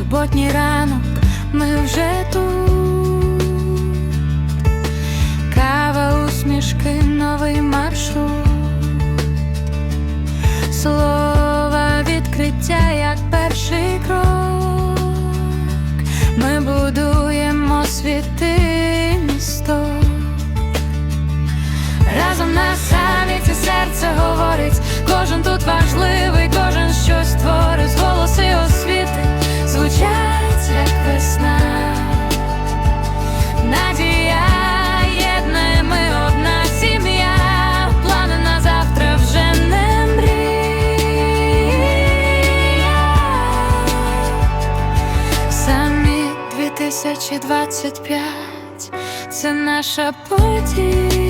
Суботній ранок, ми вже тут. Кава, усмішки, новий маршрут. Слова відкриття, як перший крок. Ми будуємо світи 2025 це наша подія.